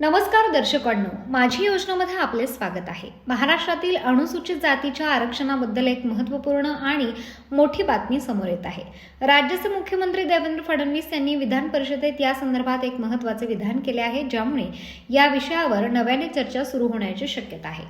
नमस्कार दर्शकांनो माझी योजनामध्ये आपले स्वागत आहे. महाराष्ट्रातील अनुसूचित जातीच्या आरक्षणाबद्दल एक महत्त्वपूर्ण आणि मोठी बातमी समोर येत आहे. राज्याचे मुख्यमंत्री देवेंद्र फडणवीस यांनी विधान परिषदेत या संदर्भात एक महत्त्वाचे विधान केले आहे ज्यामुळे या विषयावर नव्याने चर्चा सुरू होण्याची शक्यता आहे.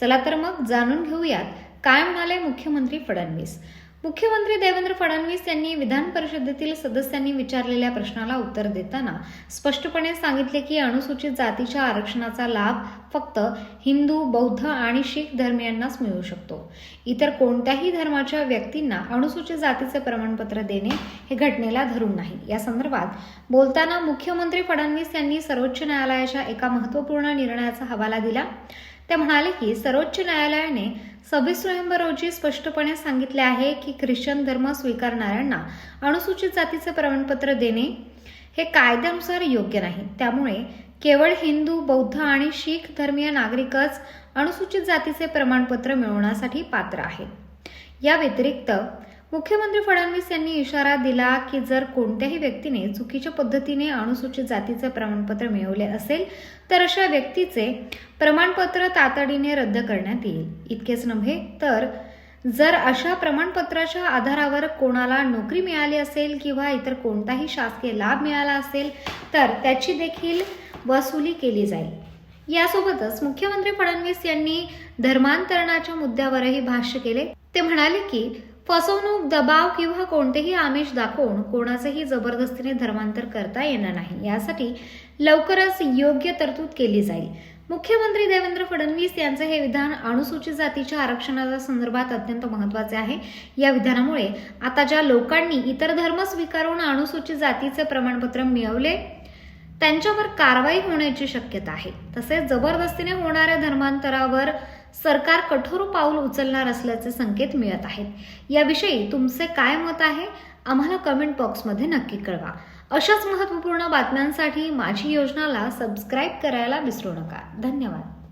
चला तर मग जाणून घेऊयात काय म्हणाले मुख्यमंत्री फडणवीस? मुख्यमंत्री देवेंद्र फडणवीस यांनी विधान परिषदेतील सदस्यांनी विचारलेल्या प्रश्नाला उत्तर देताना स्पष्टपणे सांगितले की अनुसूचित जातीच्या आरक्षणाचा लाभ फक्त हिंदू बौद्ध आणि शीख धर्मियांनाच मिळू शकतो. इतर कोणत्याही धर्माच्या व्यक्तींना अनुसूचित जातीचे प्रमाणपत्र देणे हे घटनेला धरून नाही. या संदर्भात बोलताना मुख्यमंत्री फडणवीस यांनी सर्वोच्च न्यायालयाच्या एका महत्त्वपूर्ण निर्णयाचा हवाला दिला. ते म्हणाले की सर्वोच्च न्यायालयाने सव्वीस नोव्हेंबर रोजी स्पष्टपणे सांगितले आहे की ख्रिश्चन धर्म स्वीकारणाऱ्यांना अनुसूचित जातीचे प्रमाणपत्र देणे हे कायद्यानुसार योग्य नाही. त्यामुळे केवळ हिंदू बौद्ध आणि शीख धर्मीय नागरिकच अनुसूचित जातीचे प्रमाणपत्र मिळवण्यासाठी पात्र आहेत या व्यतिरिक्त मुख्यमंत्री फडणवीस यांनी इशारा दिला की जर कोणत्याही व्यक्तीने चुकीच्या पद्धतीने अनुसूचित जातीचे प्रमाणपत्र मिळवले असेल तर अशा व्यक्तीचे प्रमाणपत्र तातडीने रद्द करण्यात येईल. इतकेच नव्हे तर जर अशा प्रमाणपत्राच्या आधारावर कोणाला नोकरी मिळाली असेल किंवा इतर कोणताही शासकीय लाभ मिळाला असेल तर त्याची देखील वसुली केली जाईल. यासोबतच मुख्यमंत्री फडणवीस यांनी धर्मांतरणाच्या मुद्द्यावरही भाष्य केले. ते म्हणाले की फसवणूक दबाव किंवा कोणतेही आमिष दाखवून कोणाचेही जबरदस्तीने धर्मांतर करता येणार नाही. यासाठी लवकरच योग्य तरतूद केली जाईल. मुख्यमंत्री देवेंद्र फडणवीस यांचे हे विधान अनुसूचित जातीच्या आरक्षणाच्या संदर्भात अत्यंत महत्त्वाचे आहे. या विधानामुळे आता ज्या लोकांनी इतर धर्म स्वीकारून अनुसूचित जातीचे प्रमाणपत्र मिळवले त्यांच्यावर कारवाई होण्याची शक्यता आहे. तसेच जबरदस्तीने होणाऱ्या धर्मांतरावर सरकार कठोर पाऊल उचलणार असल्याचे संकेत मिळत आहेत. याविषयी तुमचे काय मत आहे? आम्हाला कमेंट बॉक्समध्ये नक्की कळवा. अशाच महत्त्वपूर्ण बातम्यांसाठी माझी योजनाला सबस्क्राईब करायला विसरू नका. धन्यवाद.